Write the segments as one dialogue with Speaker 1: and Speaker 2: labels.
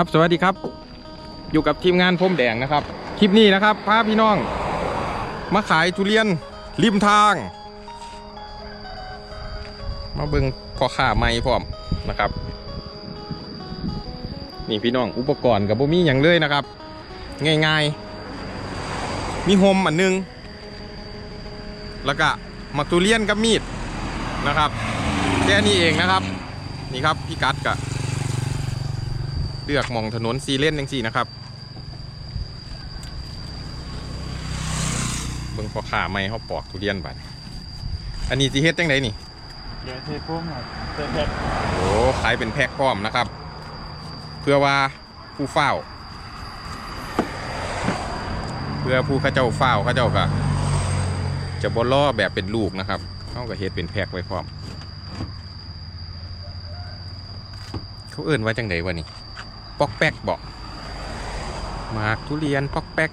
Speaker 1: ครับสวัสดีครับ อยู่กับทีมงานพรมแดงนะครับ คลิปนี้นะครับพาพี่น้อง มาขายทุเรียนริมทาง มาเบิงพอข่าไม้พร้อมนะครับ นี่พี่น้องอุปกรณ์กับบ่มีอย่างเลยนะครับ ง่ายๆ มีโฮมอันหนึง แล้วก็มักทุเรียนกับมีดนะครับ แค่นี้เองนะครับ นี่ครับพี่กัดกะ เลือกหมองถนนซีเลนจังสี่นะครับเบิ่งพอขาไม่เขาปอกทุเรียนบัดอันนี้สิเฮ็ดจังไดนี่
Speaker 2: เดี๋ยวเทพุ่มครับเทแพ็ค
Speaker 1: โอ้ขายเป็นแพ็คพร้อมนะครับ เพื่อว่าผู้เฝ้า เพื่อผู้เข้าเจ้าเฝ้าเข้าเจ้าก็จะบ่ล่อแบบเป็นลูกนะครับเขาก็เฮ็ดเป็นแพ็คไว้พร้อม เขาเอิ่นว่าจังไดวะนี่ ปอกแป๊กบอกหมากทุเรียนปอกแป๊ก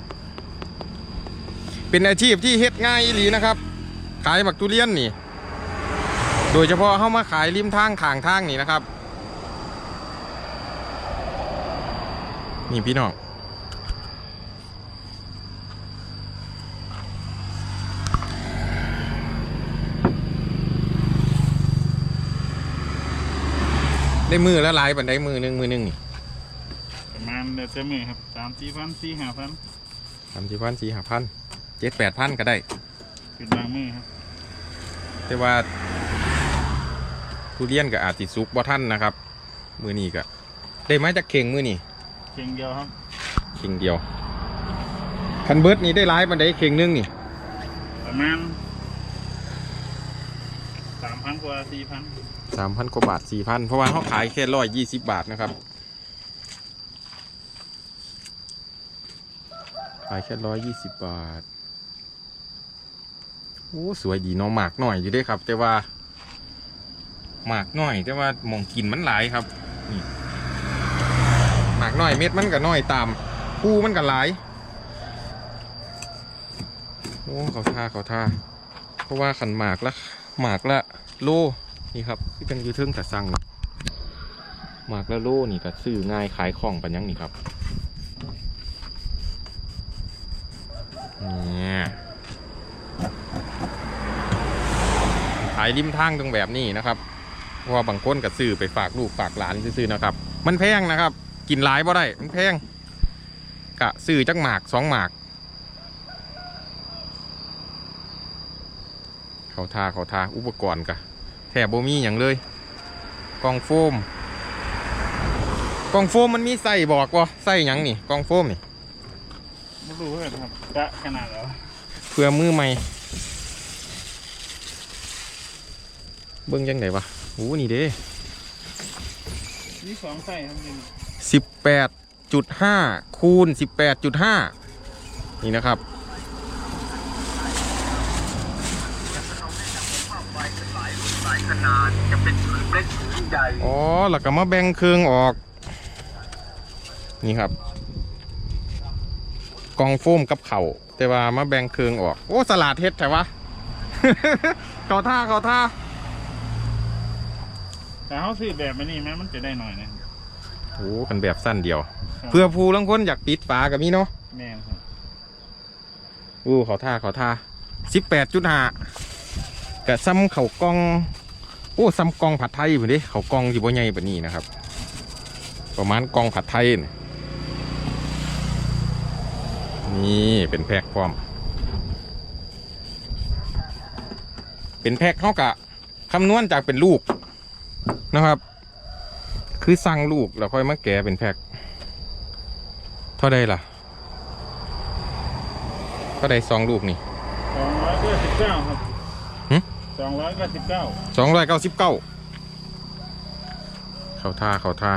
Speaker 1: เป็นอาชีพที่เฮ็ดง่ายอีหลีนะครับ ขายหมากทุเรียนนี่ โดยเฉพาะเข้ามาขายริมทางข้างทางนี่นะครับ นี่พี่น้องได้มือและหลายบันไดมือหนึ่งมือหนึ่งนี่า
Speaker 2: ณเดือนเต็มมือครับสามสี่พันสี่ห้าพัน
Speaker 1: สามสี่พันสี่ห้าพันเจ็ดแปดพันก็ได้
Speaker 2: เป็นบางมือครับ
Speaker 1: แต่ว่าทุเรียนก็อาจติสุกบ่ท่านนะครับ มือนี้ก็ได้มาจากเข่งมือนี่
Speaker 2: เพียงเดียวครับ
Speaker 1: เข่งเดียวคันเบิร์ดนี่ได้ร้ายบันไดเข่งหนึงนี่
Speaker 2: ประมาณสามพันกว่าสี่พัน
Speaker 1: สามพันกว่าบาทสี่พันเพราะว่าเขาขายแค่ร้อยยี่สิบบาทนะครับ ขายแค่ร้อยยี่สิบบาท โอ้ สวยดีเนาะหมากหน่อยอยู่ด้วยครับ แต่ว่า หมากหน่อย แต่ว่ามองกินมันหลายครับนี่หมากหน่อยเม็ดมันก็น้อยตามปูมันก็หลาย โอ้เขาท่าเขาท่า เพราะว่าขันหมากละหมากละโลนี่ครับที่เป็นยูเทิงแต่สั่งหมากละโลนี่ก็ซื้อง่ายขายของปันยังนี่ครับ นี่ขายริมทางตรงแบบนี้นะครับเพราะว่าบางคนก็ซื้อไปฝากลูกฝากหลานซื้อนะครับ มันแพงนะครับ กินหลายบ่ได้มันแพงกะซื้อจักหมากสองหมาก เขาทาเขาทาอุปกรณ์กะแถบโบมีอย่างเลยกล่องโฟมกล่องโฟมมันมีใส่บอกว่าใส่ยังนี่กล่องโฟมนี่
Speaker 2: ไม่รู้เลยครับกะขนาดแล้ว
Speaker 1: เพื่อมือใหม่ เบิ้งยังไงวะโอ้นี่เด้
Speaker 2: นี่สองไส้ครับจริง
Speaker 1: สิบแปดจุดห้าคูณสิบแปดจุดห้านี่นะครับ
Speaker 3: ขนาดจะเป็นผืนเล็กผืนใหญ่
Speaker 1: อ๋อแล้วก็มาแบ่งเครื่องออก นี่ครับ กล่องโฟมกับเข่าแต่ว่ามาแบ่งเครื่องออก โอ้สลัดเฮ็ดใช่ปะเขาท่าเขาท่า
Speaker 2: แต่เขาซื้อแบบนี้แม้มันจะได้หน่อยนะ
Speaker 1: โอ้กันแบบสั้นเดียว
Speaker 2: ครับ
Speaker 1: เพื่อผู้ลังคนอยากปิดฝากับมีเนาะ
Speaker 2: แม่นครับ
Speaker 1: อู้เขาท่าเขาท่าสิบแปดจุดห้ากะซ้ำเขากล่องโอ้ซ้ำกล่องผัดไทยเหมือนดิเขากล่องอยู่บ่ใหญ่แบบนี้นะครับ ประมาณกล่องผัดไทยนี่ นี่เป็นแพ็คพร้อม เป็นแพ็คเขากะคำนวณจากเป็นลูกนะครับ คือสั่งลูกแล้วค่อยมาแกะเป็นแพ็คเท่าใดล่ะเท่าใดสองลูกนี่
Speaker 2: สองร้อยเก้าสิบเก้าครับ
Speaker 1: หึ
Speaker 2: สองร้อยเก้าสิบเก้า
Speaker 1: สองร้อยเก้าสิบเก้าเขาท่าเขาท่า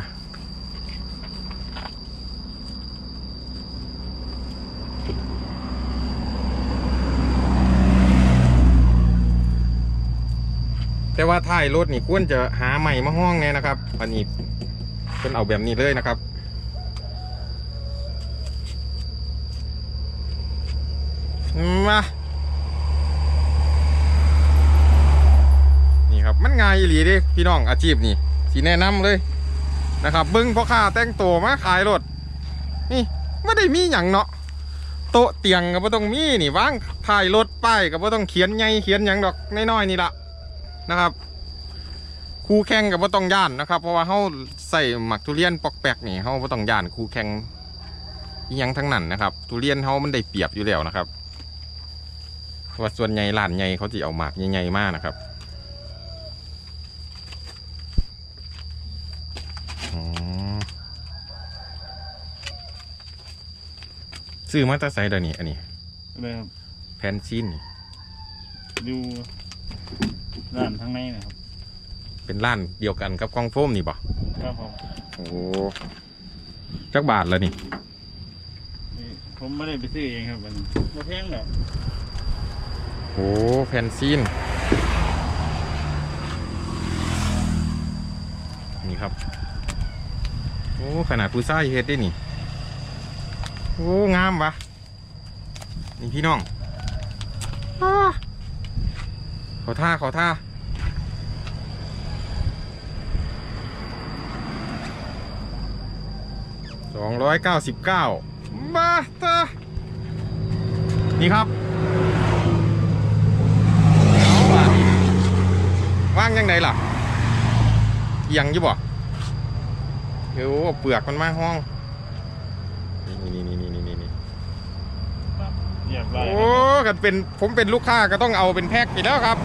Speaker 1: ว่าท้ายรถนี่ควรจะหาใหม่มาห้องเนี่ยนะครับ อันนี้เป็นเอาแบบนี้เลยนะครับ มานี่ครับมันง่ายอีหลีด้พี่น้องอาชีพนี่สีแนะนำเลยนะครับบิ้งพ่อค้าแต่งตัวมาขายรถนี่ไม่ได้มีอย่างเนาะโต๊ะเตียงก็บ่ต้องมีนี่ว่างถ่ายรถป้ายก็บ่ต้องเขียนใหญ่เขียนหยังดอกน้อยๆนี่ละ นะครับ คู่แข่งกับบ่ต้องย่านนะครับ เพราะว่าเฮาใส่หมักทุเรียนปอกแปกนี่เฮาบ่ต้องย่านคู่แข่งอิหยังทั้งนั้นนะครับ ทุเรียนเฮามันได้เปรียบอยู่แล้วนะครับเพราะว่าส่วนใหญ่ร้านใหญ่เขาสิเอาหมากใหญ่ๆมากนะครับอ๋อซื้อมาแตาไซเดยวนี้อันนี้
Speaker 2: เลยครับ
Speaker 1: แพนซินนี่
Speaker 2: ดู ร้านข้างในนะครับ
Speaker 1: เป็นร้านเดียวกันกับกล้องโฟมนี่บ่
Speaker 2: ครับผม
Speaker 1: โอ้จักบาทแล้วนี่
Speaker 2: นี่ผมไม่ได้ไปซื้อเองครับมันบ่แพงหรอก
Speaker 1: โอ้แผ่นซีน นี่ครับ โอ้ขนาดผู้ชายเฮ็ดได้นี่ โอ้ งามวะนี่พี่น้องอ้าข อท่า ขอท่า สองร้อยเก้าสิบเก้าบาตานี่ครับว่างยังไงล่ะยังอยู่บ่เดี๋ยวเปลือกมันมาห้อง โอ้กันเป็นผมเป็นลูกค้าก็ต้องเอาเป็นแพ็คอีกแล้วครับ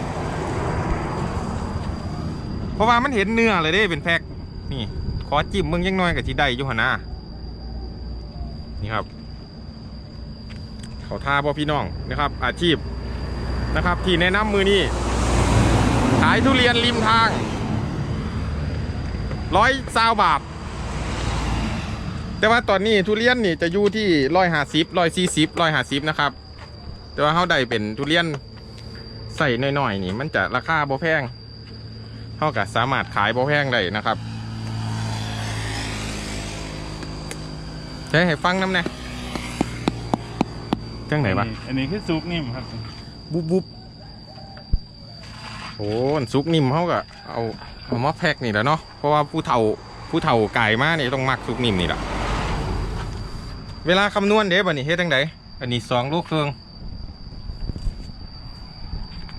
Speaker 1: เพราะว่ามันเห็นเนื้อเลยเด้เป็นแพ็คนี่ ขอจิ้มมึงยังน้อยกับจีได้ยู่หนานี่ครับ เขาท่าพ่อพี่น้องนะครับ อาชีพนะครับ ที่แนะนำมือนี้ขายทุเรียนริมทางร้อยซาวบาทแต่ว่าตอนนี้ทุเรียนนี่จะอยู่ที่ร้อยห้าสิบร้อยสี่สิบร้อยห้าสิบนะครับ แต่ว่าเขาได้เป็นทุเรียนใส่หน่อยๆนี่ มันจะราคาบ่แพงเขาก็สามารถขายบ่แพงได้นะครับใช้ให้ฟังน้ำแน่จังไหนวะ
Speaker 2: อันนี้คือซุปนิ่มครับ
Speaker 1: บุบบุบโอ้อันซุกนิ่มเขาก็เอาเอามาแพ็กนี่แหละเนาะเพราะว่าผู้เฒ่าผู้เฒ่าไก่มานี่ต้องมักซุกนิ่มนี่แหละเวลาคำนวณเด้บันนี้เฮ็ดจังไดอันนี้สองลูกเครื่อง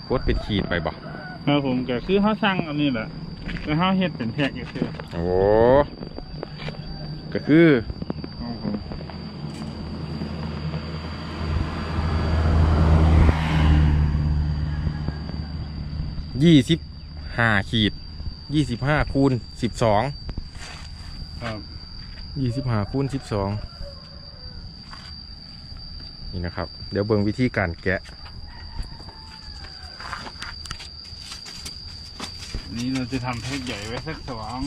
Speaker 1: กดเป็นขีดไปบ่
Speaker 2: ครับผมก็คือเขาสั่งอันนี้แหละแล้วเขาเฮ็ดเป็นแพ็กก็คือ
Speaker 1: โอ้ก็คือ
Speaker 2: ครับผม
Speaker 1: ยี่สิบห้าขีดยี่สิบห้าคูณสิบสอง
Speaker 2: ครับ
Speaker 1: ยี่สิบห้าคูณสิบสองนี่นะครับ เดี๋ยวเบิ่งวิธีการแกะ
Speaker 2: นนี้เราจะทำแพ็กใหญ่ไว้สักสอง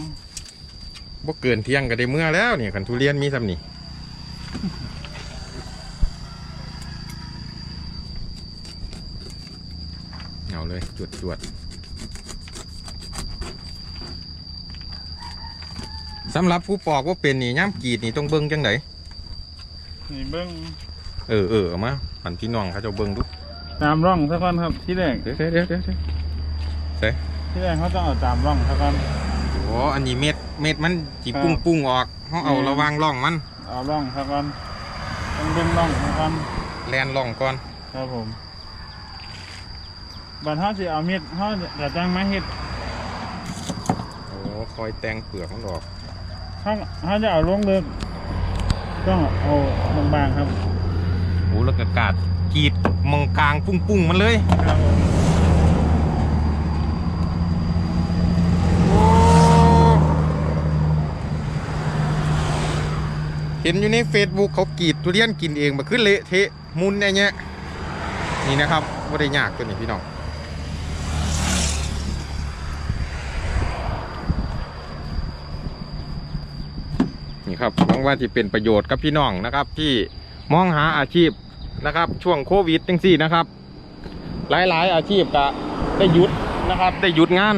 Speaker 1: บ่เกินเที่ยงก็ได้เมื่อแล้วเนี่ยขันทุเรียนมีสำนี่เอาเลยจวดจวดสำหรับผู้ปอกว่าเป็นนี่ย่ามกรีดนี่ต้องเบิ้งจังได
Speaker 2: นี่เบิ้ง
Speaker 1: เออเออเอามาหันพี่น้องเขาเจะเบิ้งดู
Speaker 2: ตามร่องสักก่อนครับที่แรก
Speaker 1: เดี๋ยวเดี๋ยวเดี๋ยวเดี๋ยวเดี๋ยว
Speaker 2: ที่แรกเขาต้องเอาตามร่องสักก่อน
Speaker 1: โอ้อันนี้เม็ดเม็ดมันจี
Speaker 2: ครับ
Speaker 1: ปุ้งปุ้งออกเขาเอา
Speaker 2: อืม
Speaker 1: ระวังร่องมัน
Speaker 2: เอาร่องสักก่อนต้องเบิ้งร่องสักก่อน
Speaker 1: แลนร่องก่อน
Speaker 2: ครับผมบัดเขาสิเอามีดเขาจะจ้างมาเฮ็ด
Speaker 1: โอ้คอยแต่งเปลือกมันออก
Speaker 2: เขาเขาจะเอาลงเลิกต้องเอาบางๆครับ
Speaker 1: โอ้แล้วก็กาดกรีดมองกลางปุ้งปุ้งมันเลย
Speaker 2: ครับผม
Speaker 1: ห็นอยู่ในเฟซบุ๊กเขากีดทุเรียนกินเองมาขึ้นเละเทะมุนอะไรเงี้ยนี่นะครับว่าได้ยากตัวนี้พี่น้องนี่ครับหวังว่าจะเป็นประโยชน์กับพี่น้องนะครับ ที่มองหาอาชีพนะครับ ช่วงโควิดจังสี่นะครับ หลายๆ อาชีพก็ได้หยุดนะครับ ได้หยุดงาน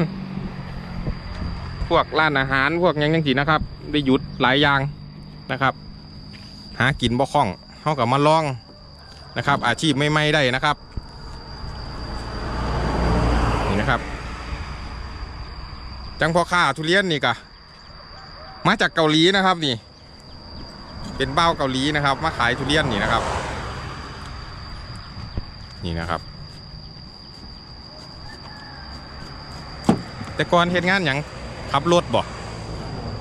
Speaker 1: พวกร้านอาหารพวกยังจังสี่นะครับ ได้หยุดหลายอย่างนะครับ หากินบ่คล่องเขากับมาลองนะครับ อาชีพไม่ไม่ๆได้นะครับ นี่นะครับ จังพ่อค้าทุเรียนนี่กะมาจากเกาหลีนะครับนี่ เป็นเบ้าเกาหลีนะครับ มาขายทุเรียนนี่นะครับ นี่นะครับแต่ก่อนเฮ็ดงานหยังขับรถบ่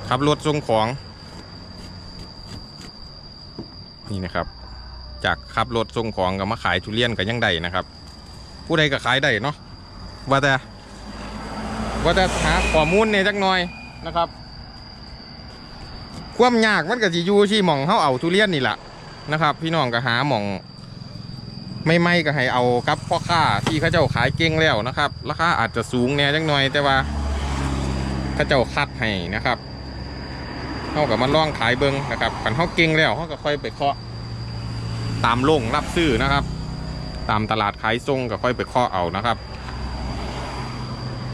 Speaker 1: ขับรถส่งของ นี่นะครับ จากขับรถส่งของก็มาขายทุเรียนก็ยังได้นะครับ ผู้ใดก็ขายได้เนาะว่าแต่ว่าแต่หาข้อมูลเนี่ยจักหน่อยนะครับ ความยากมันก็สิอยู่ที่หม่องเฮาเอาทุเรียนนี่แหละนะครับ พี่น้องก็หาหม่องไม่ไม่ก็ให้เอากับพ่อค้าที่เขาเจ้าขายเก่งแล้วนะครับ ราคาอาจจะสูงแหน่ยจักหน่อยแต่ว่าเขาเจ้าคัดให้นะครับ เฮากับมาลองขายเบิ่งนะครับคันเฮาเก่งแล้วเฮาก็ค่อยไปเคาะตามโรงรับซื้อนะครับ ตามตลาดขายส่งก็ค่อยไปเคาะเอานะครับ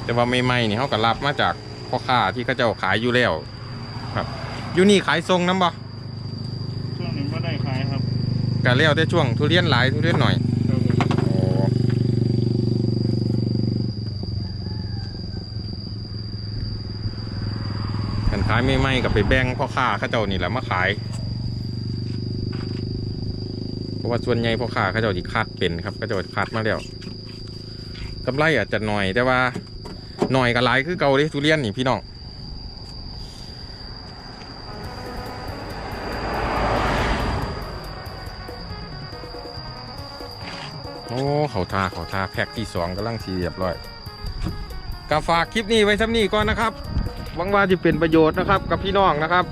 Speaker 1: แต่ว่าไม่ไม่ๆนี่เขาก็รับมาจากพ่อค้าที่เขาเจ้าขายอยู่แล้วครับอยู่นี่ขายทรงน้ำบ่
Speaker 2: ช่วงนี้ไม่ได้ขายครับ
Speaker 1: กะแล้วแต่ช่วงทุเรียนหลายทุเรียนหน่อย
Speaker 2: ครับผม
Speaker 1: โอ้ขันขายไม่ไหมกับไปแบ่งพ่อค้าเขาเจ้านี่แหละมาขาย เพราะว่าส่วนใหญ่พ่อค้าเขาเจ้าที่คัดเป็นครับเขาเจ้าคัดมาแล้วกำไรอาจจะหน่อยแต่ว่าหน่อยกับหลายคือเก่าเด้ทุเรียนนี่พี่น้องโอ้เขาทาเขาทาแพ็กที่สองกำลังสีเรียบร้อยก็ฝากคลิปนี้ไว้ซ้ำนี้ก่อนนะครับ หวังว่าจะเป็นประโยชน์นะครับกับพี่น้องนะครับ